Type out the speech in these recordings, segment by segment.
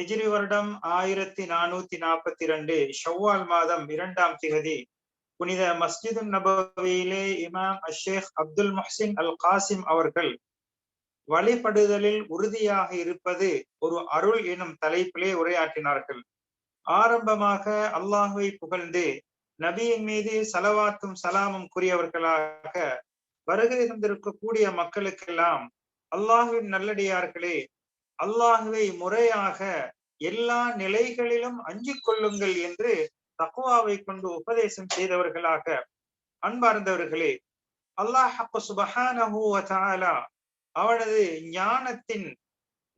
ஹிஜிரி வருடம் ஆயிரத்தி நானூத்தி நாற்பத்தி ரெண்டு ஷவ்வால் மாதம் இரண்டாம் திகதி புனித மஸ்ஜிது நபவியிலே இமாம் அஷேக் அப்துல் முஹ்சின் அல் காசிம் அவர்கள் வழிபடுதலில் உறுதியாக இருப்பது ஒரு அருள் எனும் தலைப்பிலே உரையாற்றினார்கள். ஆரம்பமாக அல்லாஹுவை புகழ்ந்து நபியின் மீது சலவாத்தும் சலாமும் கூறியவர்களாக வருகை தந்திருக்கக்கூடிய மக்களுக்கெல்லாம் அல்லாஹுவின் நல்லடியார்களே அல்லாஹுவை முறையாக எல்லா நிலைகளிலும் அஞ்சு கொள்ளுங்கள் என்று தக்குவாவை கொண்டு உபதேசம் செய்தவர்களாக அன்பார்ந்தவர்களே அல்லாஹ் சுபஹானஹு அவனது ஞானத்தின்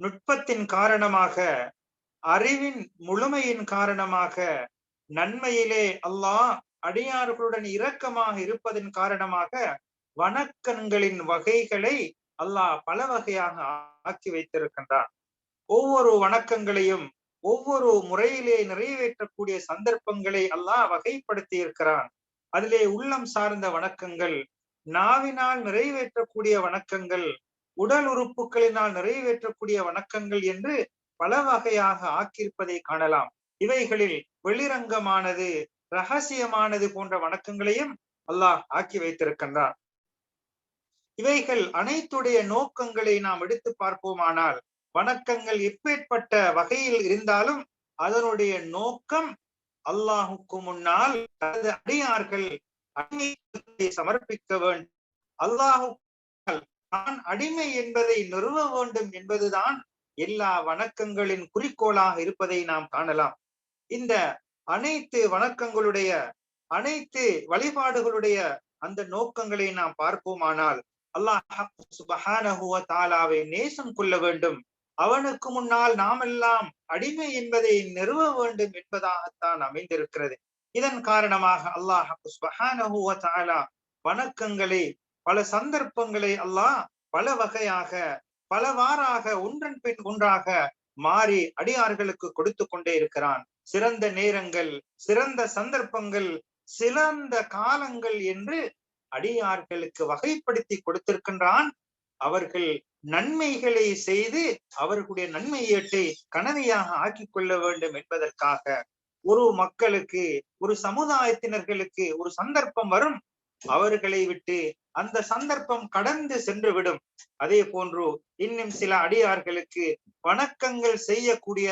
நுட்பத்தின் காரணமாக அறிவின் முழுமையின் காரணமாக நன்மையிலே அல்லாஹ் அடியார்களுடன் இரக்கமாக இருப்பதன் காரணமாக வணக்கங்களின் வகைகளை அல்லாஹ் பல வகையாக ஆக்கி வைத்திருக்கின்றான். ஒவ்வொரு வணக்கங்களையும் ஒவ்வொரு முறையிலே நிறைவேற்றக்கூடிய சந்தர்ப்பங்களை அல்லாஹ் வகைப்படுத்தி இருக்கிறான். அதிலே உள்ளம் சார்ந்த வணக்கங்கள் நாவினால் நிறைவேற்றக்கூடிய வணக்கங்கள் உடல் உறுப்புகளினால் நிறைவேற்றக்கூடிய வணக்கங்கள் என்று பல வகையாக ஆக்கியிருப்பதை காணலாம். இவைகளில் வெளிரங்கமானது ரகசியமானது போன்ற வணக்கங்களையும் அல்லாஹ் ஆக்கி வைத்திருக்கின்றான். இவைகள் அனைத்துடைய நோக்கங்களை நாம் எடுத்து பார்ப்போமானால் வணக்கங்கள் எப்பேற்பட்ட வகையில் இருந்தாலும் அதனுடைய நோக்கம் அல்லாஹுக்கு முன்னால் தனது அடியார்கள் சமர்ப்பிக்க வேண்டும். அல்லாஹு நான் அடிமை என்பதை நிறுவ வேண்டும் என்பதுதான் எல்லா வணக்கங்களின் குறிக்கோளாக இருப்பதை நாம் காணலாம். இந்த அனைத்து வணக்கங்களுடைய அனைத்து வழிபாடுகளுடைய அந்த நோக்கங்களை நாம் பார்ப்போமானால் அல்லாஹ் சுபஹானஹுவ தாலாவை நேசம் கொள்ள வேண்டும். அவனுக்கு முன்னால் நாமெல்லாம் அடிமை என்பதை நிறுவ வேண்டும் என்பதாகத்தான் அமைந்திருக்கிறது. இதன் காரணமாக அல்லாஹ் வணக்கங்களை பல சந்தர்ப்பங்களை அல்லாஹ் பல வகையாக பலவாறாக ஒன்றன் பின் ஒன்றாக மாறி அடியார்களுக்கு கொடுத்து கொண்டே இருக்கிறான். சிறந்த நேரங்கள் சிறந்த சந்தர்ப்பங்கள் சிறந்த காலங்கள் என்று அடியார்களுக்கு வகைப்படுத்தி கொடுத்திருக்கின்றான். அவர்கள் நன்மைகளை செய்து அவர்களுடைய நன்மை ஏட்டை கனவையாக ஆக்கிக் கொள்ள வேண்டும் என்பதற்காக ஒரு மக்களுக்கு ஒரு சமுதாயத்தினர்களுக்கு ஒரு சந்தர்ப்பம் வரும். அவர்களை விட்டு அந்த சந்தர்ப்பம் கடந்து சென்று விடும் அதே போன்று இன்னும் சில அடியார்களுக்கு வணக்கங்கள் செய்யக்கூடிய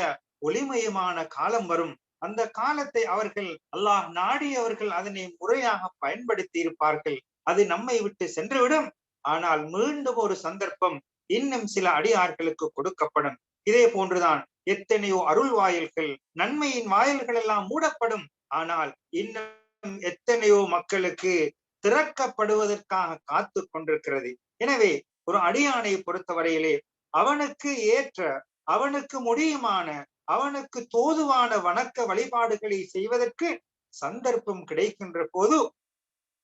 ஒளிமயமான காலம் வரும். அந்த காலத்தை அவர்கள் அல்லாஹ் நாடியவர்கள் அதனை முறையாக பயன்படுத்தி இருப்பார்கள். அது நம்மை விட்டு சென்றுவிடும். ஆனால் மீண்டும் ஒரு சந்தர்ப்பம் இன்னும் சில அடியார்களுக்கு கொடுக்கப்படும். இதே போன்றுதான் எத்தனையோ அருள் வாயில்கள் நன்மையின் வாயில்கள் எல்லாம் மூடப்படும். ஆனால் இன்னும் எத்தனையோ மக்களுக்கு திறக்கப்படுவதற்காக காத்து கொண்டிருக்கிறது. எனவே ஒரு அடியானை பொறுத்தவரையிலே அவனுக்கு ஏற்ற அவனுக்கு முடியுமான அவனுக்கு தோதுவான வணக்க வழிபாடுகளை செய்வதற்கு சந்தர்ப்பம் கிடைக்கின்ற போது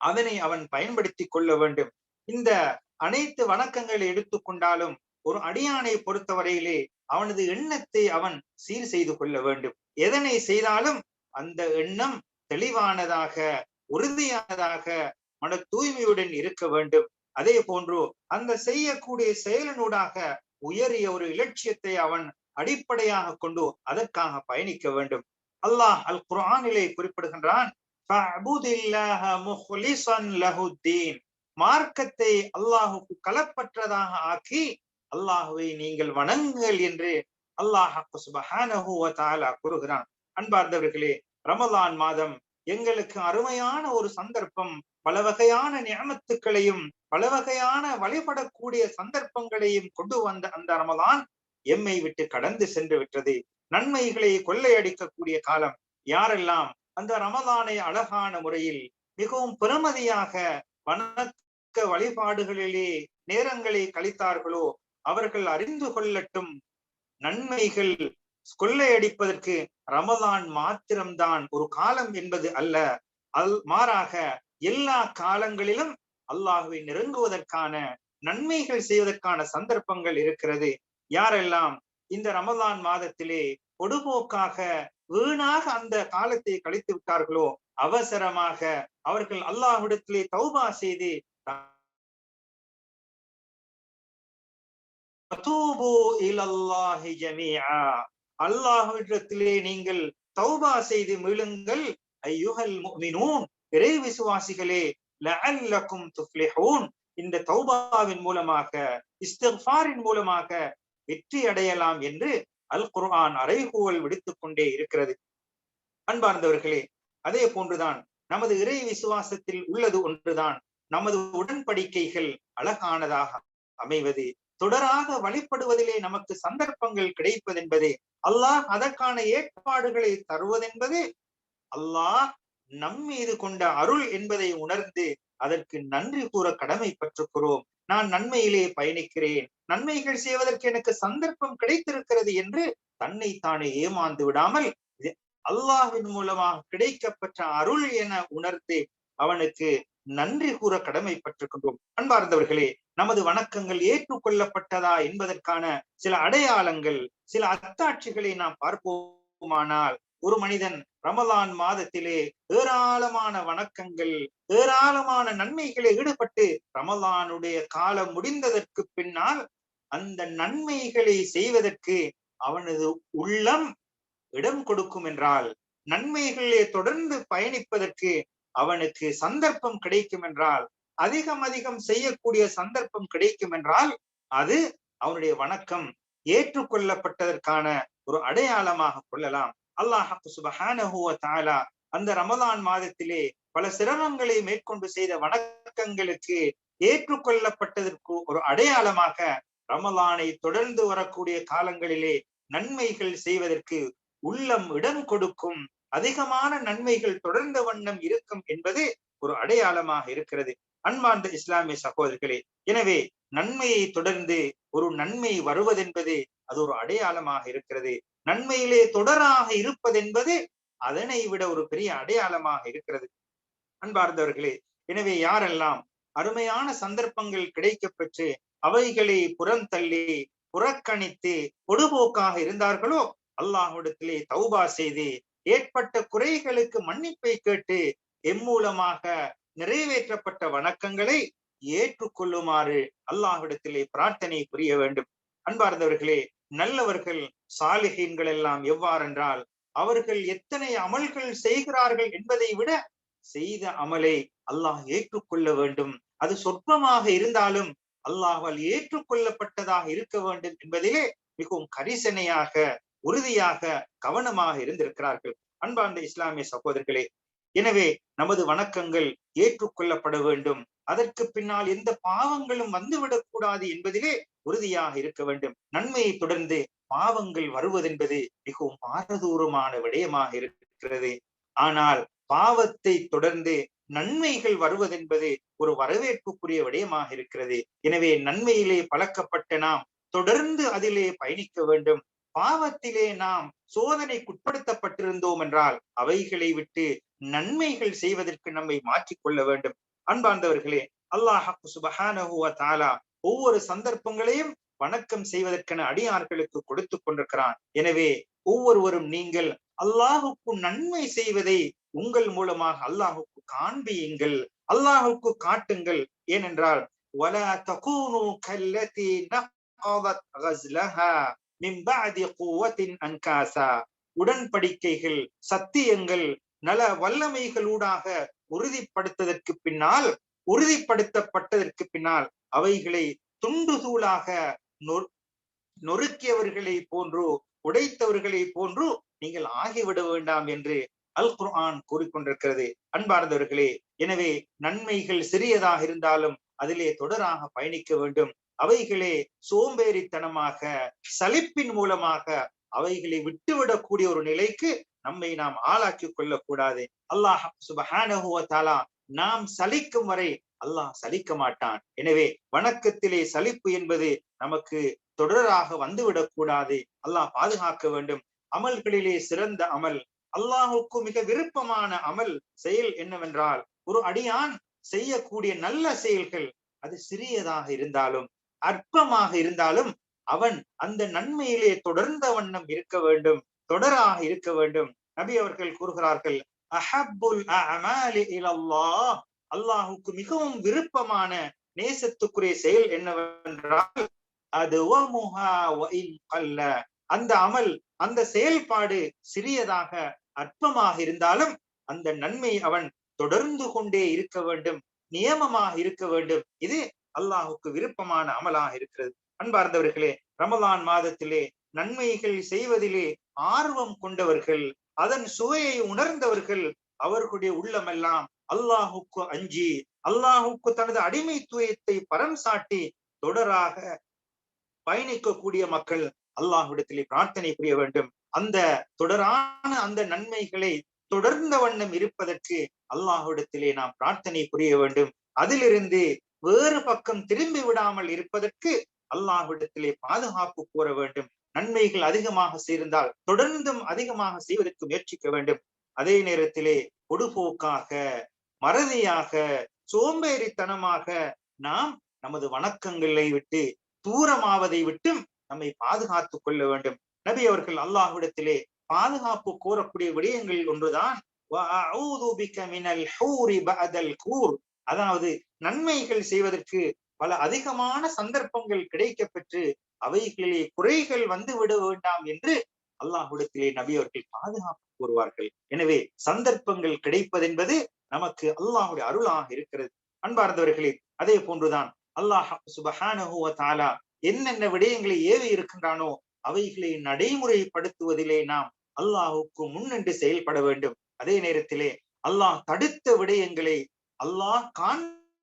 அதனை அவன் பயன்படுத்திக் கொள்ள வேண்டும். இந்த அனைத்து வணக்கங்களை எடுத்துக்கொண்டாலும் ஒரு அடியானை பொறுத்தவரையிலே அவனது எண்ணத்தை அவன் சீர் செய்து கொள்ள வேண்டும். எதனை செய்தாலும் அந்த எண்ணம் தெளிவானதாக உறுதியானதாக மன தூய்மையுடன் இருக்க வேண்டும். அதே போன்று அந்த செய்யக்கூடிய செயலினூடாக உயரிய ஒரு இலட்சியத்தை அவன் அடிப்படையாக கொண்டு அதற்காக பயணிக்க வேண்டும். அல்லாஹ் அல் குரானிலே குறிப்பிடுகின்றான் மார்க்கத்தை அல்லாஹுக்கு கலப்பற்றதாக ஆக்கி அல்லாஹுவை நீங்கள் வணங்குங்கள் என்று அல்லாஹ் கூறுகிறான். அன்பார்ந்தவர்களே ரமலான் மாதம் எங்களுக்கு அருமையான ஒரு சந்தர்ப்பம் பல வகையான நியமத்துக்களையும் பல வகையான வழிபடக்கூடிய சந்தர்ப்பங்களையும் கொண்டு வந்த அந்த ரமலான் எம்மை விட்டு கடந்து சென்று விட்டது. நன்மைகளை கொள்ளையடிக்கக்கூடிய காலம். யாரெல்லாம் அந்த ரமலானை அழகான முறையில் மிகவும் பெருமதியாக வணக்க வழிபாடுகளிலே நேரங்களை கழித்தார்களோ அவர்கள் அறிந்து கொள்ளட்டும். நன்மைகள் கொள்ளையடிப்பதற்கு ரமதான் மாத்திரம்தான் ஒரு காலம் என்பது அல்ல. அல் மாறாக எல்லா காலங்களிலும் அல்லாஹுவை நெருங்குவதற்கான நன்மைகள் செய்வதற்கான சந்தர்ப்பங்கள் இருக்கிறது. யாரெல்லாம் இந்த ரமதான் மாதத்திலே பொடுபோக்காக வீணாக அந்த காலத்தை கழித்து விட்டார்களோ அவசரமாக அவர்கள் அல்லாஹ்விடத்திலே தௌபா செய்து அல்லாஹ்விடத்திலே நீங்கள் தௌபா செய்து மீளுங்கள். ஐயுகல் முஃமினூன். இறை விசுவாசிகளே லஅல்லக்கும் துஃப்லிஹூன். இந்த தௌபாவின் மூலமாக இஸ்திஃபாரின் மூலமாக வெற்றி அடையலாம் என்று அல் குர்ஆன் அறைகூவல் விடுத்துக் கொண்டே இருக்கிறது. அன்பார்ந்தவர்களே அதே போன்றுதான் நமது இறை விசுவாசத்தில் உள்ளது ஒன்றுதான். நமது உடன்படிக்கைகள் அழகானதாக அமைவது தொடராக வழிபடுவதிலே நமக்கு சந்தர்ப்பங்கள் கிடைப்பதென்பது அல்லாஹ் அதற்கான ஏற்பாடுகளை தருவதென்பது. அல்லாஹ் நம் மீது கொண்ட அருள் என்பதை உணர்ந்து அதற்கு நன்றி கூற கடமை பற்றுக்கிறோம் நான் நன்மையிலே பயணிக்கிறேன். நன்மைகள் செய்வதற்கு எனக்கு சந்தர்ப்பம் கிடைத்திருக்கிறது என்று தன்னை தானே ஏமாந்து விடாமல் அல்லாஹின் மூலமாக கிடைக்கப்பெற்ற அருள் என உணர்ந்து அவனுக்கு நன்றி கூற கடமைப்பட்டிருக்கின்றோம். அன்பார்ந்தவர்களே நமது வணக்கங்கள் ஏற்றுக்கொள்ளப்பட்டதா என்பதற்கான சில அடையாளங்கள் சில அத்தாட்சிகளை நாம் பார்ப்போமானால் ஒரு மனிதன் ரமலான் மாதத்திலே ஏராளமான வணக்கங்கள் ஏராளமான நன்மைகளை ஈடுபட்டு ரமலானுடைய காலம் முடிந்ததற்கு பின்னால் அந்த நன்மைகளை செய்வதற்கு அவனது உள்ளம் இடம் கொடுக்கும் என்றால் நன்மைகளே தொடர்ந்து பயணிப்பதற்கு அவனுக்கு சந்தர்ப்பம் கிடைக்கும் என்றால் அதிகம் அதிகம் செய்யக்கூடிய சந்தர்ப்பம் கிடைக்கும் என்றால் அது அவனுடைய வணக்கம் ஏற்றுக்கொள்ளப்பட்டதற்கான ஒரு அடையாளமாக கொள்ளலாம். அல்லாஹ் சுபஹானஹுவ தாலா அந்த ரமதான் மாதத்திலே பல சிரமங்களை மேற்கொண்டு செய்த வணக்கங்களுக்கு ஏற்றுக்கொள்ளப்பட்டதற்கு ஒரு அடையாளமாக ரமலானை தொடர்ந்து வரக்கூடிய காலங்களிலே நன்மைகள் செய்வதற்கு உள்ளம் இடம் கொடுக்கும் அதிகமான நன்மைகள் தொடர்ந்த வண்ணம் இருக்கும் என்பது ஒரு அடையாளமாக இருக்கிறது. அன்பார்ந்த இஸ்லாமிய சகோதரர்களே எனவே நன்மையை தொடர்ந்து ஒரு நன்மை வருவதென்பது அது ஒரு அடையாளமாக இருக்கிறது. நன்மையிலே தொடராக இருப்பதென்பது அதனை விட ஒரு பெரிய அடையாளமாக இருக்கிறது. அன்பார்ந்தவர்களே எனவே யாரெல்லாம் அருமையான சந்தர்ப்பங்கள் கிடைக்க பெற்று அவைகளை புறந்தள்ளி புறக்கணித்து பொடுபோக்காக இருந்தார்களோ அல்லாஹ்விடத்திலே தௌபா செய்து ஏற்பட்ட குறைகளுக்கு மன்னிப்பை கேட்டு எம்மூலமாக நிறைவேற்றப்பட்ட வணக்கங்களை ஏற்றுக்கொள்ளுமாறு அல்லாஹ்விடத்திலே பிரார்த்தனை புரிய வேண்டும். அன்பார்ந்தவர்களே நல்லவர்கள் சாலிகீன்கள் எல்லாம் எவ்வாறென்றால் அவர்கள் எத்தனை அமல்கள் செய்கிறார்கள் என்பதை விட செய்த அமலை அல்லாஹ் ஏற்றுக்கொள்ள வேண்டும். அது சொற்பமாக இருந்தாலும் அல்லாஹால் ஏற்றுக்கொள்ளப்பட்டதாக இருக்க வேண்டும் என்பதிலே மிகவும் கரிசனையாக உறுதியாக கவனமாக இருந்திருக்கிறார்கள். அன்பார்ந்த இஸ்லாமிய சகோதரர்களே எனவே நமது வணக்கங்கள் ஏற்றுக்கொள்ளப்பட வேண்டும். அதற்கு பின்னால் எந்த பாவங்களும் வந்துவிடக் கூடாது என்பதிலே உறுதியாக இருக்க வேண்டும். நன்மையை தொடர்ந்து பாவங்கள் வருவதென்பது மிகவும் பாரதூரமான விடயமாக இருக்கிறது. ஆனால் பாவத்தை தொடர்ந்து நன்மைகள் வருவதென்பது ஒரு வரவேற்புக்குரிய விடயமாக இருக்கிறது. எனவே நன்மையிலே பழக்கப்பட்ட நாம் தொடர்ந்து அதிலே பயணிக்க வேண்டும். பாவத்திலே நாம் சோதனைக்குட்படுத்தப்பட்டிருந்தோம் என்றால் அவைகளை விட்டு நன்மைகள் செய்வதற்கு நம்மை மாற்றிக்கொள்ள வேண்டும். அன்பார்ந்தவர்களே அல்லாஹ் சுபஹானஹுவ தாலா ஒவ்வொரு சந்தர்ப்பங்களையும் வணக்கம் செய்வதற்கென அடியார்களுக்கு கொடுத்து கொண்டிருக்கிறான். எனவே ஒவ்வொருவரும் நீங்கள் அல்லாஹுக்கு நன்மை செய்வதை உங்கள் மூலமாக அல்லாஹுக்கு காண்பியுங்கள் அல்லாஹுக்கு காட்டுங்கள். ஏனென்றால் மிம்பதி கூவத்தின் அன்காசா. உடன்படிக்கைகள் சத்தியங்கள் நல வல்லமைகளூடாக உறுதிப்படுத்ததற்கு பின்னால் உறுதிப்படுத்தப்பட்டதற்கு பின்னால் அவைகளை துண்டு தூளாக நொறுக்கியவர்களை போன்றோ உடைத்தவர்களை போன்றோ நீங்கள் ஆகிவிட வேண்டாம் என்று அல் குர்ஆன் கூறிக்கொண்டிருக்கிறது. அன்பார்ந்தவர்களே எனவே நன்மைகள் சிறியதாக இருந்தாலும் அதிலே தொடராக பயணிக்க வேண்டும். அவைகளே சோம்பேறித்தனமாக சலிப்பின் மூலமாக அவைகளை விட்டுவிடக்கூடிய ஒரு நிலைக்கு நம்மை நாம் ஆளாக்கி கொள்ளக்கூடாது. அல்லாஹ் சுபஹானஹுவ நாம் சலிக்கும் வரை அல்லாஹ் சலிக்க மாட்டான். எனவே வணக்கத்திலே சலிப்பு என்பது நமக்கு தொடராக வந்துவிடக்கூடாது அல்லாஹ் பாதுகாக்க வேண்டும். அமல்களிலே சிறந்த அமல். அல்லாஹுக்கு மிக விருப்பமான அமல் செயல் என்னவென்றால் ஒரு அடியான் செய்யக்கூடிய நல்ல செயல்கள் அது சிறியதாக இருந்தாலும் அற்பமாக இருந்தாலும் அவன் அந்த நன்மையிலே தொடர்ந்த வண்ணம் இருக்க வேண்டும் தொடராக இருக்க வேண்டும். நபி அவர்கள் கூறுகிறார்கள் அஹபுல் அல்லாஹுக்கு மிகவும் விருப்பமான நேசத்துக்குரிய செயல் என்னவென்றால் அது அல்ல அந்த அமல் அந்த செயல்பாடு சிறியதாக அற்பமாக இருந்தாலும் அந்த நன்மை அவன் தொடர்ந்து கொண்டே இருக்க வேண்டும் நியமமாக இருக்க வேண்டும். இது அல்லாஹுக்கு விருப்பமான அமலாக இருக்கிறது. அன்பார்ந்தவர்களே ரமலான் மாதத்திலே நன்மைகள் செய்வதிலே ஆர்வம் கொண்டவர்கள் அதன் சுவையை உணர்ந்தவர்கள் அவர்களுடைய உள்ளமெல்லாம் அல்லாஹுக்கு அஞ்சி அல்லாஹுக்கு தனது அடிமைத்துவத்தை பரம் சாட்டி தொடராக பயணிக்கக்கூடிய மக்கள் அல்லாஹ்விடத்திலே பிரார்த்தனை புரிய வேண்டும். அந்த தொடரான அந்த நன்மைகளை தொடர்ந்த வண்ணம் இருப்பதற்கு அல்லாஹ்விடத்திலே நாம் பிரார்த்தனை புரிய வேண்டும். அதிலிருந்து வேறு பக்கம் திரும்பி விடாமல் இருப்பதற்கு அல்லாஹ்விடத்திலே பாதுகாப்பு கூற வேண்டும். நன்மைகள் அதிகமாக சேர்ந்தால் தொடர்ந்தும் அதிகமாக செய்வதற்கு முயற்சிக்க வேண்டும். அதே நேரத்திலே பொடுபோக்காக மறதியாக சோம்பேறித்தனமாக நாம் நமது வணக்கங்களை விட்டு தூரமாவதை விட்டும் நம்மை பாதுகாத்துக் கொள்ள வேண்டும். நபி அவர்கள் அல்லாஹ்விடத்திலே பாதுகாப்பு கோரக்கூடிய விடயங்கள் ஒன்றுதான். அதாவது நன்மைகள் செய்வதற்கு பல அதிகமான சந்தர்ப்பங்கள் கிடைக்க பெற்று அவைகளிலே குறைகள் வந்து விட வேண்டாம் என்று அல்லாஹ்விடத்திலே நபி அவர்கள் பாதுகாப்பு கூறுவார்கள். எனவே சந்தர்ப்பங்கள் கிடைப்பதென்பது நமக்கு அல்லாஹுடைய அருளாக இருக்கிறது. அன்பார்ந்தவர்களே அதே போன்றுதான் அல்லாஹ் சுபஹானஹுவ தாலா என்னென்ன விடயங்களை ஏவி இருக்கின்றானோ அவைகளை நடைமுறைப்படுத்துவதிலே நாம் அல்லாஹுக்கு முன்னின்று செயல்பட வேண்டும். அதே நேரத்திலே அல்லாஹ் தடுத்த விடயங்களை அல்லாஹ்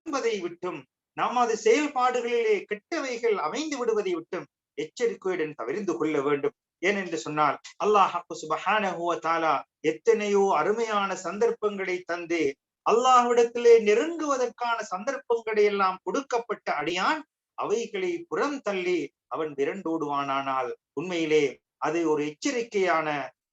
காண்பதை விட்டும் நமது செயல்பாடுகளிலே கெட்டவைகள் அமைந்து விடுவதை விட்டும் எச்சரிக்கையுடன் தவிர்ந்து கொள்ள வேண்டும். ஏனென்று சொன்னால் அல்லாஹ் சுபஹானஹுவ தாலா எத்தனையோ அருமையான சந்தர்ப்பங்களை தந்து அல்லாஹ்விடத்திலே நெருங்குவதற்கான சந்தர்ப்பங்களை எல்லாம் கொடுக்கப்பட்ட அடியான் அவைகளை புறம் தள்ளி அவன் விரண்டோடுவானானால் உண்மையிலே அது ஒரு எச்சரிக்கையான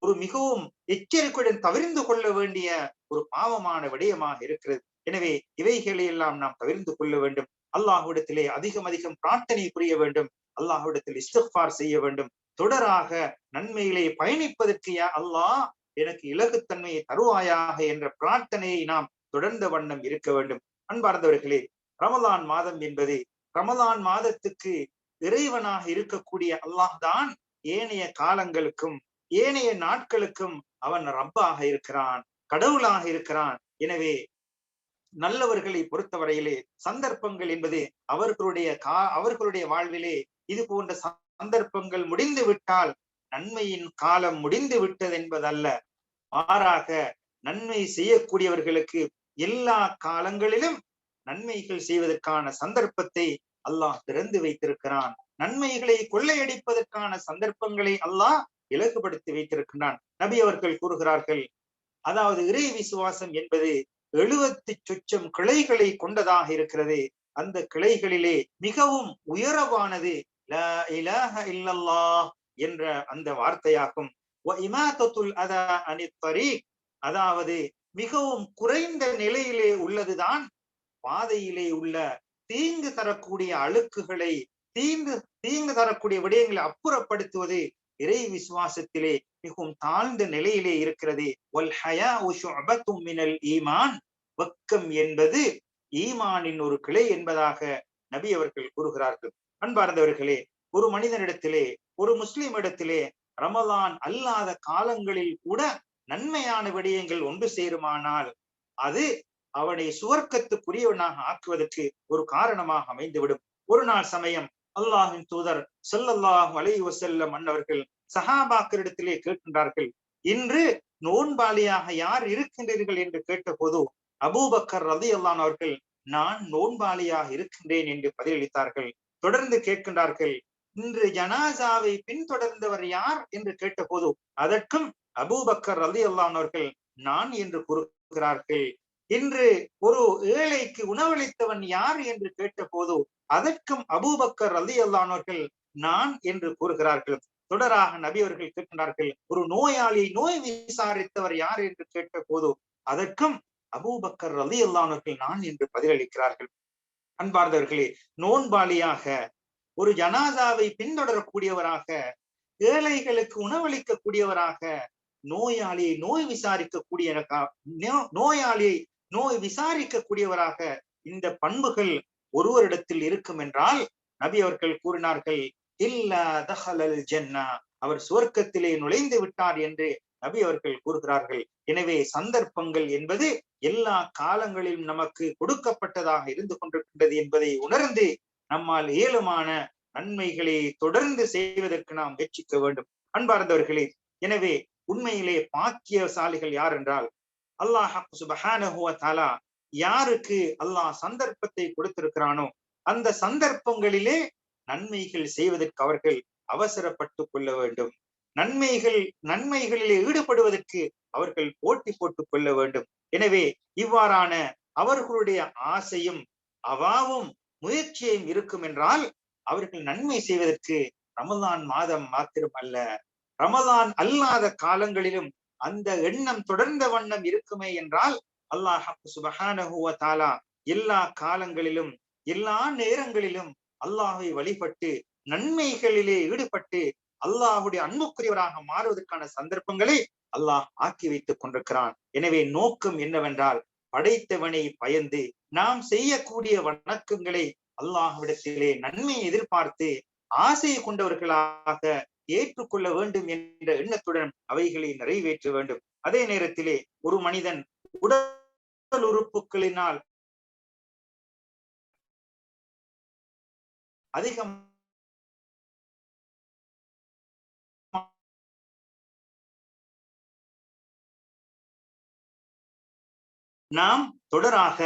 ஒரு மிகவும் எச்சரிக்கையுடன் தவிர்ந்து கொள்ள வேண்டிய ஒரு பாவமான விடயமாக இருக்கிறது. எனவே இவைகளை எல்லாம் நாம் தவிர்ந்து கொள்ள வேண்டும். அல்லாஹ்விடத்திலே அதிகம் அதிகம் பிரார்த்தனை புரிய வேண்டும். அல்லாஹ்விடத்தில் இஸ்திஃபார் செய்ய வேண்டும். தொடராக நன்மையிலே பயணிப்பதற்கு அல்லாஹ் எனக்கு இலகுத்தன்மையை தருவாயாக என்ற பிரார்த்தனையை நாம் தொடர்ந்த வண்ணம் இருக்க வேண்டும். அன்பார்ந்தவர்களே ரமலான் மாதம் என்பது ரமலான் மாதத்துக்கு இறைவனாக இருக்கக்கூடிய அல்லாஹ் தான் ஏனைய காலங்களுக்கும் ஏனைய நாட்களுக்கும் அவன் ரப்பாக இருக்கிறான் கடவுளாக இருக்கிறான். எனவே நல்லவர்களை பொறுத்தவரையிலே சந்தர்ப்பங்கள் என்பது அவர்களுடைய கா அவர்களுடைய வாழ்விலே இது போன்ற சந்தர்ப்பங்கள் முடிந்து விட்டால் நன்மையின் காலம் முடிந்து விட்டது என்பதல்ல. மாறாக நன்மை செய்யக்கூடியவர்களுக்கு எல்லா காலங்களிலும் நன்மைகள் செய்வதற்கான சந்தர்ப்பத்தை அல்லாஹ் திறந்து வைத்திருக்கிறான். நன்மைகளை கொள்ளையடிப்பதற்கான சந்தர்ப்பங்களை அல்லாஹ் இலகுபடுத்தி வைத்திருக்கின்றான். நபி அவர்கள் கூறுகிறார்கள் அதாவது இறை விசுவாசம் என்பது எழுபத்தி சொச்சம் கிளைகளை கொண்டதாக இருக்கிறது அந்த கிளைகளிலே மிகவும் உயரவானது என்ற அந்த வார்த்தையாகும். அதாவது மிகவும் குறைந்த நிலையிலே உள்ளதுதான் பாதையிலே உள்ள தீங்கு தரக்கூடிய அழுக்குகளை தீங்கு தீங்கு தரக்கூடிய விடயங்களை அப்புறப்படுத்துவது இறை விசுவாசத்திலே மிகவும் தாழ்ந்த நிலையிலே இருக்கிறது. ஈமான். வெக்கம் என்பது ஈமானின் ஒரு கிளை என்பதாக நபி அவர்கள் கூறுகிறார்கள். அன்பார்ந்தவர்களே ஒரு மனிதனிடத்திலே ஒரு முஸ்லிம் இடத்திலே ரமலான் அல்லாத காலங்களில் கூட நன்மையான விடயங்கள் ஒன்று சேருமானால் அது அவனை சுவர்க்கத்துக்குரியவனாக ஆக்குவதற்கு ஒரு காரணமாக அமைந்துவிடும். ஒரு நாள் சமயம் அல்லாஹின் தூதர் சொல்லல்லாஹ் அலை வசல்லம் அன்னவர்கள் சஹாபாக்கரிடத்திலே கேட்கின்றார்கள் இன்று நோன்பாளியாக யார் இருக்கின்றீர்கள் என்று கேட்டபோது அபூபக்கர் ரதி அல்லான் அவர்கள் நான் நோன்பாளியாக இருக்கின்றேன் என்று பதிலளித்தார்கள். தொடர்ந்து கேட்கின்றார்கள் இன்று ஜனாசாவை பின்தொடர்ந்தவர் யார் என்று கேட்டபோது அதற்கும் அபூபக்கர் ரதி அல்லானவர்கள் நான் என்று கூறுகிறார்கள். இன்று ஒரு ஏழைக்கு உணவளித்தவன் யார் என்று கேட்டபோது அதற்கும் அபூபக்கர் ரலி அல்லானோர்கள் நான் என்று கூறுகிறார்கள். தொடராக நபி அவர்கள் கேட்கின்றார்கள் ஒரு நோயாளி நோய் விசாரித்தவர் யார் என்று கேட்ட போது அதற்கும் அபூபக்கர் ரலி அல்லானோர்கள் நான் என்று பதிலளிக்கிறார்கள். அன்பார்ந்தவர்களே நோன்பாளியாக ஒரு ஜனாதாவை பின்தொடரக்கூடியவராக ஏழைகளுக்கு உணவளிக்கக்கூடியவராக நோயாளியை நோய் விசாரிக்கக்கூடிய நோயாளியை நோய் விசாரிக்கக்கூடியவராக இந்த பண்புகள் ஒருவரிடத்தில் இருக்கும் என்றால் நபி அவர்கள் கூறினார்கள் இல்ல தஹலல் ஜென்னா. அவர் சுவர்க்கத்திலே நுழைந்து விட்டார் என்று நபி அவர்கள் கூறுகிறார்கள். எனவே சந்தர்ப்பங்கள் என்பது எல்லா காலங்களிலும் நமக்கு கொடுக்கப்பட்டதாக இருந்து கொண்டிருக்கின்றது என்பதை உணர்ந்து நம்மால் ஏழுமான நன்மைகளை தொடர்ந்து செய்வதற்கு நாம் முயற்சிக்க வேண்டும். அன்பார்ந்தவர்களே எனவே உண்மையிலே பாக்கியசாலிகள் யார் என்றால் அல்லாஹ் சுபஹானஹுவ யாருக்கு அல்லாஹ் சந்தர்ப்பத்தை கொடுத்திருக்கிறானோ அந்த சந்தர்ப்பங்களிலே நன்மைகள் செய்வதற்கு அவர்கள் அவசரப்பட்டு கொள்ள வேண்டும். நன்மைகள் நன்மைகளிலே ஈடுபடுவதற்கு அவர்கள் போட்டி போட்டுக் கொள்ள வேண்டும். எனவே இவ்வாறான அவர்களுடைய ஆசையும் அவாவும் முயற்சியும் இருக்கும் என்றால் அவர்கள் நன்மை செய்வதற்கு ரமதான் மாதம் மாத்திரம் அல்ல. ரமதான் அல்லாத காலங்களிலும் அந்த எண்ணம் தொடர்ந்த வண்ணம் இருக்குமே என்றால் அல்லாஹ் சுபஹானஹுவ தாலா எல்லா காலங்களிலும் எல்லா நேரங்களிலும் அல்லாஹை வழிபட்டு நன்மைகளிலே ஈடுபட்டு அல்லாஹுடைய அன்புக்குரியவராக மாறுவதற்கான சந்தர்ப்பங்களை அல்லாஹ் ஆக்கி வைத்துக் கொண்டிருக்கிறான். எனவே நோக்கம் என்னவென்றால் படைத்தவனை பயந்து நாம் செய்யக்கூடிய வணக்கங்களை அல்லாஹ்விடத்திலே நன்மையை எதிர்பார்த்து ஆசையை கொண்டவர்களாக ஏற்றுக்கொள்ள வேண்டும் என்ற எண்ணத்துடன் அவைகளை நிறைவேற்ற வேண்டும். அதே நேரத்திலே ஒரு மனிதன் உடல் உறுப்புகளினால் அதிகம் நாம் தொடராக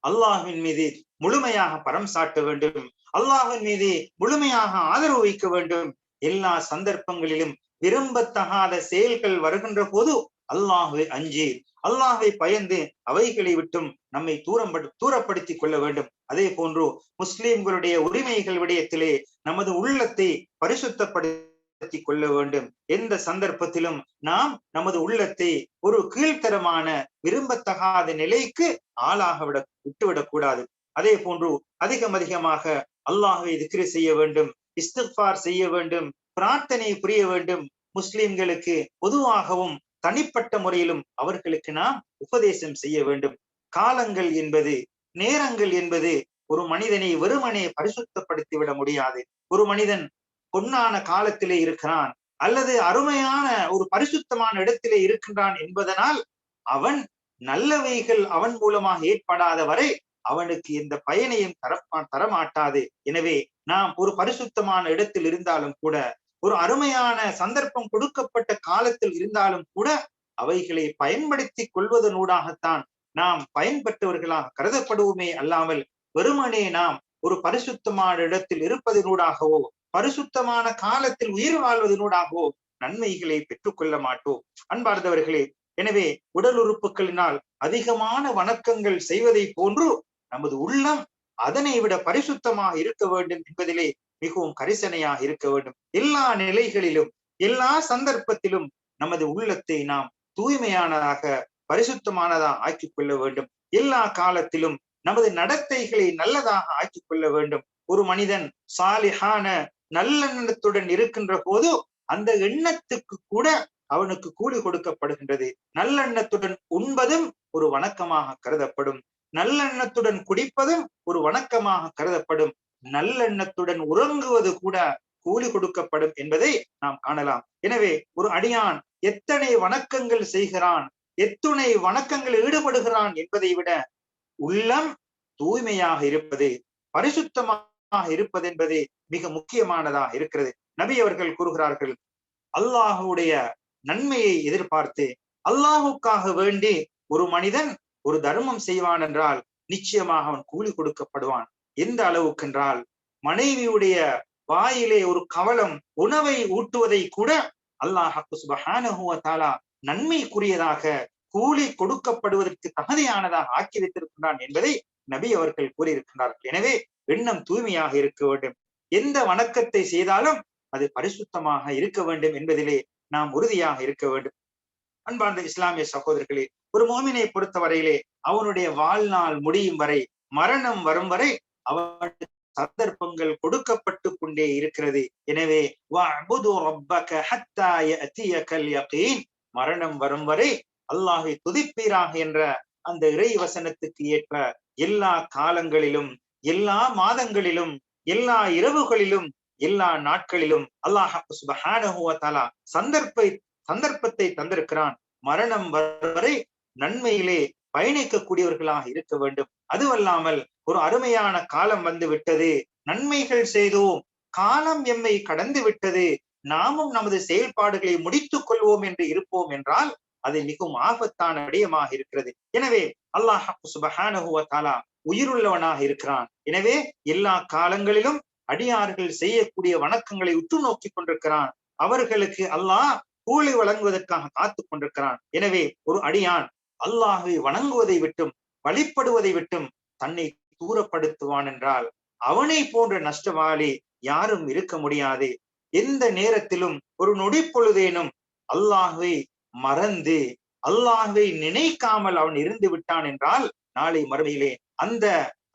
அல்லாஹின் மீது முழுமையாக பரம் சாட்ட வேண்டும். அல்லாஹின் மீது முழுமையாக ஆதரவு வைக்க வேண்டும். எல்லா சந்தர்ப்பங்களிலும் விரும்பத்தகாத செயல்கள் வருகின்ற போது அல்லாஹுவை அஞ்சி. அல்லாஹை பயந்து அவைகளை விட்டும் நம்மை தூரம் தூரப்படுத்திக் கொள்ள வேண்டும். அதே போன்று முஸ்லிம்களுடைய உரிமைகள் விடயத்திலே நமது உள்ளத்தை பரிசுத்தப்படுத்திக் கொள்ள வேண்டும். எந்த சந்தர்ப்பத்திலும் நாம் நமது உள்ளத்தை ஒரு கீழ்த்தரமான விரும்பத்தகாத நிலைக்கு ஆளாக விட விட்டுவிடக் கூடாது. அதே போன்று அதிகம் அதிகமாக அல்லாஹை திக்ரி செய்ய வேண்டும் இஸ்திஃபார் செய்ய வேண்டும் பிரார்த்தனை புரிய வேண்டும். முஸ்லிம்களுக்கு பொதுவாகவும் தனிப்பட்ட முறையிலும் அவர்களுக்கு நாம் உபதேசம் செய்ய வேண்டும். காலங்கள் என்பது நேரங்கள் என்பது ஒரு மனிதனை வெறுமனே பரிசுத்தப்படுத்தி விட முடியாது. ஒரு மனிதன் பொன்னான காலத்திலே இருக்கிறான் அல்லது அருமையான ஒரு பரிசுத்தமான இடத்திலே இருக்கின்றான் என்பதனால் அவன் நல்லவைகள் அவன் மூலமாக ஏற்படாத வரை அவனுக்கு எந்த பயனையும் தர தரமாட்டாது. எனவே நாம் ஒரு பரிசுத்தமான இடத்தில் இருந்தாலும் கூட ஒரு அருமையான சந்தர்ப்பம் கொடுக்கப்பட்ட காலத்தில் இருந்தாலும் கூட அவைகளை பயன்படுத்தி கொள்வதனூடாகத்தான் நாம் பயன்பெற்றவர்களாக கருதப்படுவோமே அல்லாமல் வெறுமனே நாம் ஒரு பரிசுத்தமான இடத்தில் இருப்பதனூடாகவோ பரிசுத்தமான காலத்தில் உயிர் வாழ்வதனூடாகவோ நன்மைகளை பெற்றுக்கொள்ள மாட்டோம். அன்பார்ந்தவர்களே எனவே உடல் உறுப்புகளினால் அதிகமான வணக்கங்கள் செய்வதை போன்று நமது உள்ளம் அதனை விட பரிசுத்தமாக இருக்க வேண்டும் என்பதிலே மிகவும் கரிசனையாக இருக்க வேண்டும். எல்லா நிலைகளிலும் எல்லா சந்தர்ப்பத்திலும் நமது உள்ளத்தை நாம் தூய்மையானதாக பரிசுத்தமானதாக ஆக்கிக் கொள்ள வேண்டும். எல்லா காலத்திலும் நமது நடத்தைகளை நல்லதாக ஆக்கிக் கொள்ள வேண்டும். ஒரு மனிதன் சாலிஹான நல்லெண்ணத்துடன் இருக்கின்ற போது அந்த எண்ணத்துக்கு கூட அவனுக்கு கூலி கொடுக்கப்படுகின்றது. நல்லெண்ணத்துடன் உண்பதும் ஒரு வணக்கமாக கருதப்படும். நல்லெண்ணத்துடன் குடிப்பதும் ஒரு வணக்கமாக கருதப்படும். நல்லெண்ணத்துடன் உறங்குவது கூட கூலி கொடுக்கப்படும் என்பதை நாம் காணலாம். எனவே ஒரு அடியான் எத்தனை வணக்கங்கள் செய்கிறான் எத்துணை வணக்கங்கள் ஈடுபடுகிறான் என்பதை விட உள்ளம் தூய்மையாக இருப்பது பரிசுத்தமாக இருப்பது என்பது மிக முக்கியமானதாக இருக்கிறது. நபி அவர்கள் கூறுகிறார்கள் அல்லாஹுடைய நன்மையை எதிர்பார்த்து அல்லாஹுக்காக வேண்டி ஒரு மனிதன் ஒரு தர்மம் செய்வான் என்றால் நிச்சயமாக அவன் கூலி கொடுக்கப்படுவான். எந்த அளவுக்கென்றால் மனைவியுடைய வாயிலே ஒரு கவலம் உணவை ஊட்டுவதை கூட அல்லாஹ் சுபஹானஹுவ நன்மைக்குரியதாக கூலி கொடுக்கப்படுவதற்கு தகுதியானதாக ஆக்கி வைத்திருக்கின்றான் என்பதை நபி அவர்கள் கூறியிருக்கின்றார்கள். எனவே எண்ணம் தூய்மையாக இருக்க வேண்டும். எந்த வணக்கத்தை செய்தாலும் அது பரிசுத்தமாக இருக்க வேண்டும் என்பதிலே நாம் உறுதியாக இருக்க வேண்டும். அன்பார்ந்த இஸ்லாமிய சகோதரர்களே ஒரு மோமினை பொறுத்தவரையிலே அவனுடைய வாழ்நாள் முடியும் வரை மரணம் வரும் வரை அவனுக்கு சந்தர்ப்பங்கள் கொடுக்கப்பட்டு கொண்டே இருக்கிறது. எனவே மரணம் வரும் வரை அல்லாஹை துதிப்பீராக என்ற அந்த இறை வசனத்துக்கு ஏற்ப எல்லா காலங்களிலும் எல்லா மாதங்களிலும் எல்லா இரவுகளிலும் எல்லா நாட்களிலும் அல்லாஹ் சுபஹானஹுவத்தாலா சந்தர்ப்பை சந்தர்ப்பத்தை தந்திருக்கிறான். மரணம் வரை நன்மையிலே பயணிக்கக்கூடியவர்களாக இருக்க வேண்டும். அதுவல்லாமல் ஒரு அருமையான காலம் வந்து விட்டது. நன்மைகள் செய்தோம். காலம் எம்மை கடந்து விட்டது. நாமும் நமது செயல்பாடுகளை முடித்துக் கொள்வோம் என்று இருப்போம் என்றால் அது மிகவும் ஆபத்தான விடயமாக இருக்கிறது. எனவே அல்லாஹ் சுபஹானஹுவத்தாலா உயிருள்ளவனாக இருக்கிறான். எனவே எல்லா காலங்களிலும் அடியார்கள் செய்யக்கூடிய வணக்கங்களை உற்று நோக்கி கொண்டிருக்கிறான். அவர்களுக்கு அல்லாஹ் கூலி வழங்குவதற்காக காத்து கொண்டிருக்கிறான். எனவே ஒரு அடியான் அல்லாஹை வணங்குவதை விட்டும் வழிபடுவதை விட்டும் தன்னை தூரப்படுத்துவான் என்றால் அவனை போன்ற நஷ்டவாளி யாரும் இருக்க முடியாது. எந்த நேரத்திலும் ஒரு நொடி பொழுதேனும் அல்லாஹை மறந்து அல்லாஹுவை நினைக்காமல் அவன் இருந்து விட்டான் என்றால் நாளை மறுமையிலே அந்த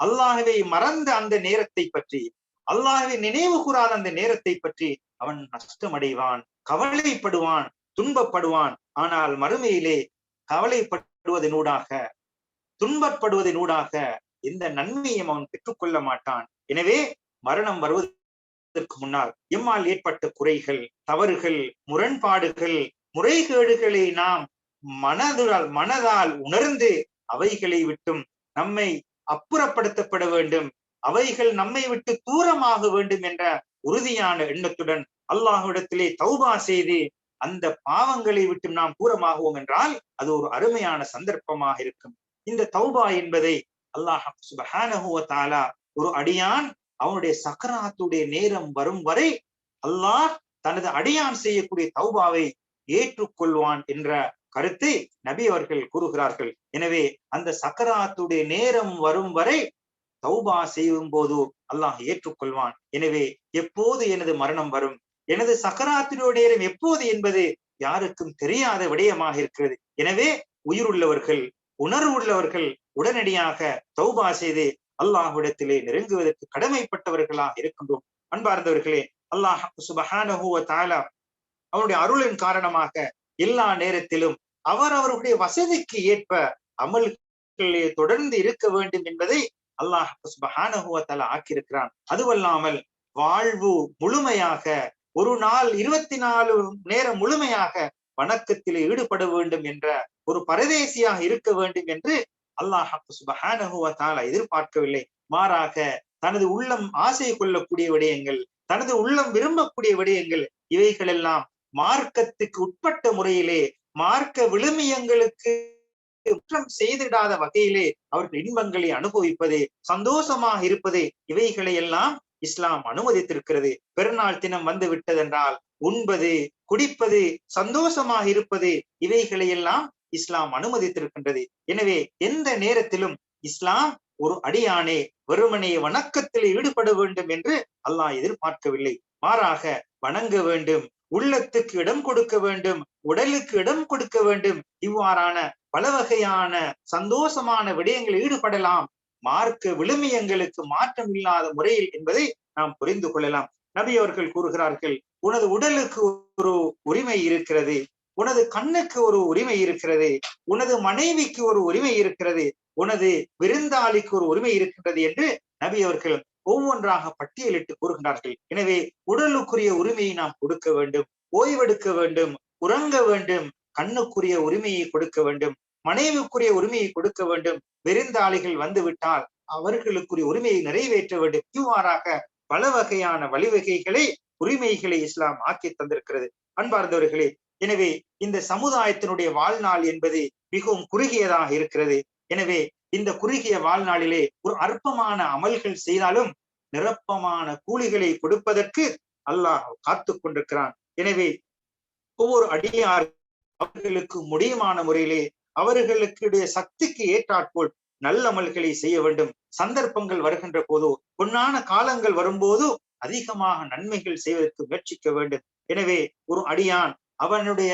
அல்லாஹுவை மறந்த அந்த நேரத்தை பற்றி அல்லாஹுவை நினைவு கூறாத அந்த நேரத்தை பற்றி அவன் நஷ்டமடைவான் கவலைப்படுவான் துன்பப்படுவான். ஆனால் மறுமையிலே கவலைப்படுவதனூடாக துன்பப்படுவதனூடாக எந்த நன்மையும் அவன் பெற்றுக்கொள்ள மாட்டான். எனவே மரணம் வருவதற்கு முன்னால் எம்மால் ஏற்பட்ட குறைகள் தவறுகள் முரண்பாடுகள் முறைகேடுகளை நாம் மனதால் மனதால் உணர்ந்து அவைகளை விட்டும் நம்மை அப்புறப்படுத்தப்பட வேண்டும். அவைகள் நம்மை விட்டு தூரமாக வேண்டும் என்ற உறுதியான எண்ணத்துடன் அல்லாஹ்விடத்திலே தௌபா செய்து அந்த பாவங்களை விட்டு நாம் தூரமாகுவோம் என்றால் அது ஒரு அருமையான சந்தர்ப்பமாக இருக்கும். இந்த தௌபா என்பதை அல்லாஹ் சுபஹானஹுவ ஒரு அடியான் அவனுடைய சக்கராத்துடைய நேரம் வரும் வரை அல்லாஹ் தனது அடியான் செய்யக்கூடிய தௌபாவை ஏற்றுக்கொள்வான் என்ற கருத்தை நபி அவர்கள் கூறுகிறார்கள். எனவே அந்த சக்கராத்துடைய நேரம் வரும் வரை தௌபா செய்யும் போது அல்லாஹ் ஏற்றுக்கொள்வான். எனவே எப்போது எனது மரணம் வரும் எனது சக்கராத்தினுடைய நேரம் எப்போது என்பது யாருக்கும் தெரியாத விடயமாக இருக்கிறது. எனவே உயிருள்ளவர்கள் உணர்வுள்ளவர்கள் உடனடியாக தௌபா செய்து அல்லாஹ்விடத்திலே நெருங்குவதற்கு கடமைப்பட்டவர்களாக இருக்கின்றோம். அன்பார்ந்தவர்களே அல்லாஹ் சுபஹானஹுவ தாலா அவனுடைய அருளின் காரணமாக எல்லா நேரத்திலும் அவர் அவருடைய வசதிக்கு ஏற்ப அமல்களே தொடர்ந்து இருக்க வேண்டும் என்பதை அல்லாஹ் சுபஹானஹுவத்தால ஆக்கியிருக்கிறான். அதுவல்லாமல் வாழ்வு முழுமையாக ஒரு நாள் இருபத்தி நாலு நேரம் முழுமையாக வணக்கத்தில் ஈடுபட வேண்டும் என்ற ஒரு பரதேசியாக இருக்க வேண்டும் என்று அல்லாஹ் சுபஹானஹுவத்தால எதிர்பார்க்கவில்லை. மாறாக தனது உள்ளம் ஆசை கொள்ளக்கூடிய விடயங்கள் தனது உள்ளம் விரும்பக்கூடிய விடயங்கள் இவைகள் எல்லாம் மார்க்கத்துக்கு உட்பட்ட முறையிலே மார்க்க விழுமியங்களுக்கு குற்றம் செய்திடாத வகையிலே அவர்கள் இன்பங்களை அனுபவிப்பது சந்தோஷமாக இருப்பது இவைகளை எல்லாம் இஸ்லாம் அனுமதித்திருக்கிறது. பெருநாள் தினம் வந்து விட்டதென்றால் உண்பது குடிப்பது சந்தோஷமாக இருப்பது இவைகளை எல்லாம் இஸ்லாம் அனுமதித்திருக்கின்றது. எனவே எந்த நேரத்திலும் இஸ்லாம் ஒரு அடியானே வெறுமனே வணக்கத்தில் ஈடுபட வேண்டும் என்று அல்லாஹ் எதிர்பார்க்கவில்லை. மாறாக வணங்க வேண்டும் உள்ளத்துக்கு இடம் கொடுக்க வேண்டும் உடலுக்கு இடம் கொடுக்க வேண்டும். இவ்வாறான பல வகையான சந்தோஷமான விடயங்கள் ஈடுபடலாம் மார்க்க விழுமியங்களுக்கு மாற்றம் இல்லாத முறையில் என்பதை நாம் புரிந்து கொள்ளலாம். நபி அவர்கள் கூறுகிறார்கள் உனது உடலுக்கு ஒரு உரிமை இருக்கிறது உனது கண்ணுக்கு ஒரு உரிமை இருக்கிறது உனது மனைவிக்கு ஒரு உரிமை இருக்கிறது உனது விருந்தாளிக்கு ஒரு உரிமை இருக்கின்றது என்று நபி அவர்கள் ஒவ்வொன்றாக பட்டியலிட்டு கூறுகின்றார்கள் எனவே உடலுக்குரிய உரிமையை நாம் கொடுக்க வேண்டும் ஓய்வெடுக்க வேண்டும் உறங்க வேண்டும் கண்ணுக்குரிய உரிமையை கொடுக்க வேண்டும். மனைவிக்குரிய உரிமையை கொடுக்க வேண்டும். விருந்தாளிகள் வந்து விட்டால் அவர்களுக்குரிய உரிமையை நிறைவேற்ற வேண்டும். இவ்வாறாக பல வகையான வழிவகைகளை உரிமைகளை இஸ்லாம் ஆக்கி தந்திருக்கிறது. அன்பார்ந்தவர்களே எனவே இந்த சமுதாயத்தினுடைய வாழ்நாள் என்பது மிகவும் குறுகியதாக இருக்கிறது. எனவே இந்த குறுகிய வாழ்நாளிலே ஒரு அற்பமான அமல்கள் செய்தாலும் நிரப்பமான கூலிகளை கொடுப்பதற்கு அல்லாஹ் காத்து கொண்டிருக்கிறான். எனவே ஒவ்வொரு அடியார் அவர்களுக்கு முடியுமான முறையிலே அவர்களுக்குடைய சக்திக்கு ஏற்றாற்போல் நல்ல அமல்களை செய்ய வேண்டும். சந்தர்ப்பங்கள் வருகின்ற போதோ பொன்னான காலங்கள் வரும்போது அதிகமாக நன்மைகள் செய்வதற்கு முயற்சிக்க வேண்டும். எனவே ஒரு அடியான் அவனுடைய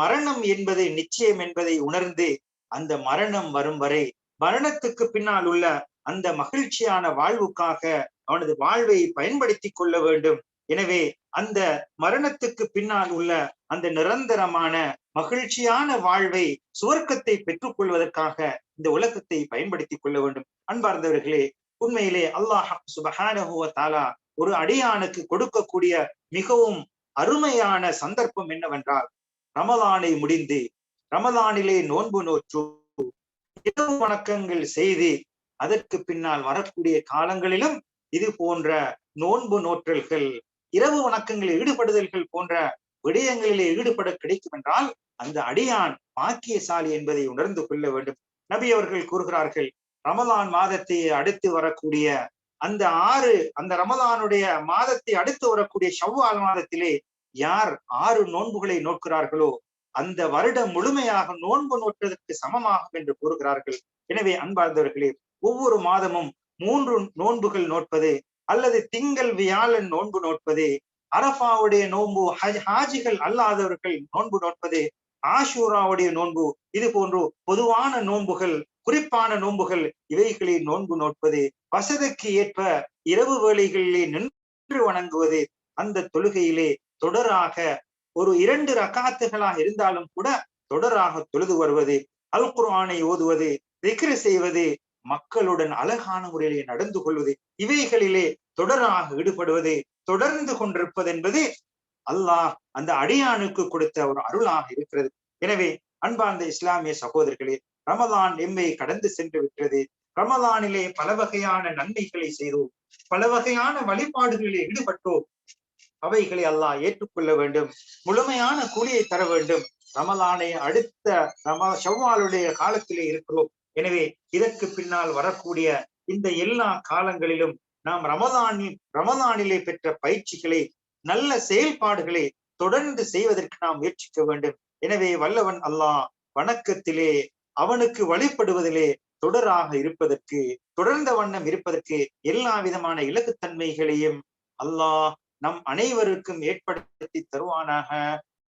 மரணம் என்பது நிச்சயம் என்பதை உணர்ந்து அந்த மரணம் வரும் வரை மரணத்துக்கு பின்னால் உள்ள அந்த மகிழ்ச்சியான வாழ்வுக்காக அவனது வாழ்வை பயன்படுத்தி கொள்ள வேண்டும். எனவே அந்த மரணத்துக்கு பின்னால் உள்ள அந்த நிரந்தரமான மகிழ்ச்சியான வாழ்வை சுவர்க்கத்தை பெற்றுக் கொள்வதற்காக இந்த உலகத்தை பயன்படுத்திக் கொள்ள வேண்டும். அன்பார்ந்தவர்களே உண்மையிலே அல்லாஹ் சுபஹானஹுவ தாலா ஒரு அடியானுக்கு கொடுக்கக்கூடிய மிகவும் அருமையான சந்தர்ப்பம் என்னவென்றால் ரமதானை முடிந்து ரமதானிலே நோன்பு நோற்று இரவு வணக்கங்கள் செய்து அதற்கு பின்னால் வரக்கூடிய காலங்களிலும் இது போன்ற நோன்பு நோற்றல்கள் இரவு வணக்கங்களில் ஈடுபடுதல்கள் போன்ற விடயங்களிலே ஈடுபட கிடைக்கும் என்றால் அந்த அடியான் பாக்கியசாலி என்பதை உணர்ந்து கொள்ள வேண்டும். நபி அவர்கள் கூறுகிறார்கள் ரமதான் மாதத்தை அடுத்து வரக்கூடிய அந்த ஆறு அந்த ரமதானுடைய மாதத்தை அடுத்து வரக்கூடிய ஷவ்வால் மாதத்திலே யார் ஆறு நோன்புகளை நோக்கிறார்களோ அந்த வருடம் முழுமையாக நோன்பு நோற்றதற்கு சமமாகும் என்று கூறுகிறார்கள். எனவே அன்பார்ந்தவர்களே ஒவ்வொரு மாதமும் மூன்று நோன்புகள் நோட்பது அல்லது திங்கள் வியாழன் நோன்பு நோட்பது அரபாவுடைய நோன்பு ஹாஜிகள் அல்லாதவர்கள் நோன்பு நோட்பது ஆஷூராவுடைய நோன்பு இது போன்று பொதுவான நோன்புகள் குறிப்பான நோன்புகள் இவைகளை நோன்பு நோட்பது வசதிக்கு ஏற்ப இரவு வேளைகளிலே நின்று வணங்குவது அந்த தொழுகையிலே தொடராக ஒரு இரண்டு ரகாத்துகளாக இருந்தாலும் கூட தொடராக தொழுது வருவது அல் குர்ஆனை ஓதுவது திக்ரு செய்வது மக்களுடன் அழகான முறையிலே நடந்து கொள்வது இவைகளிலே தொடராக ஈடுபடுவது தொடர்ந்து கொண்டிருப்பது என்பது அல்லாஹ் அந்த அடியானுக்கு கொடுத்த ஒரு அருளாக இருக்கிறது. எனவே அன்பார்ந்த இஸ்லாமிய சகோதரர்களே ரமதான் எம்மை கடந்து சென்று விட்டது. ரமதானிலே பல வகையான நன்மைகளை செய்தோம். பல வகையான வழிபாடுகளிலே ஈடுபட்டோம். அவைகளை அல்லாஹ் ஏற்றுக்கொள்ள வேண்டும். முழுமையான கூலியை தர வேண்டும். ரமலானை அடுத்த ரம செவ்வாலுடைய காலத்திலே இருக்கிறோம். எனவே இதற்கு பின்னால் வரக்கூடிய இந்த எல்லா காலங்களிலும் நாம் ரமதானின் ரமதானிலே பெற்ற பயிற்சிகளை நல்ல செயல்பாடுகளை தொடர்ந்து செய்வதற்கு நாம் முயற்சிக்க வேண்டும். எனவே வல்லவன் அல்லாஹ் வணக்கத்திலே அவனுக்கு வழிபடுவதிலே தொடராக இருப்பதற்கு தொடர்ந்த வண்ணம் இருப்பதற்கு எல்லா விதமான இலக்குத்தன்மைகளையும் அல்லாஹ் நம் அனைவருக்கும் ஏற்படுத்தி தருவானாக.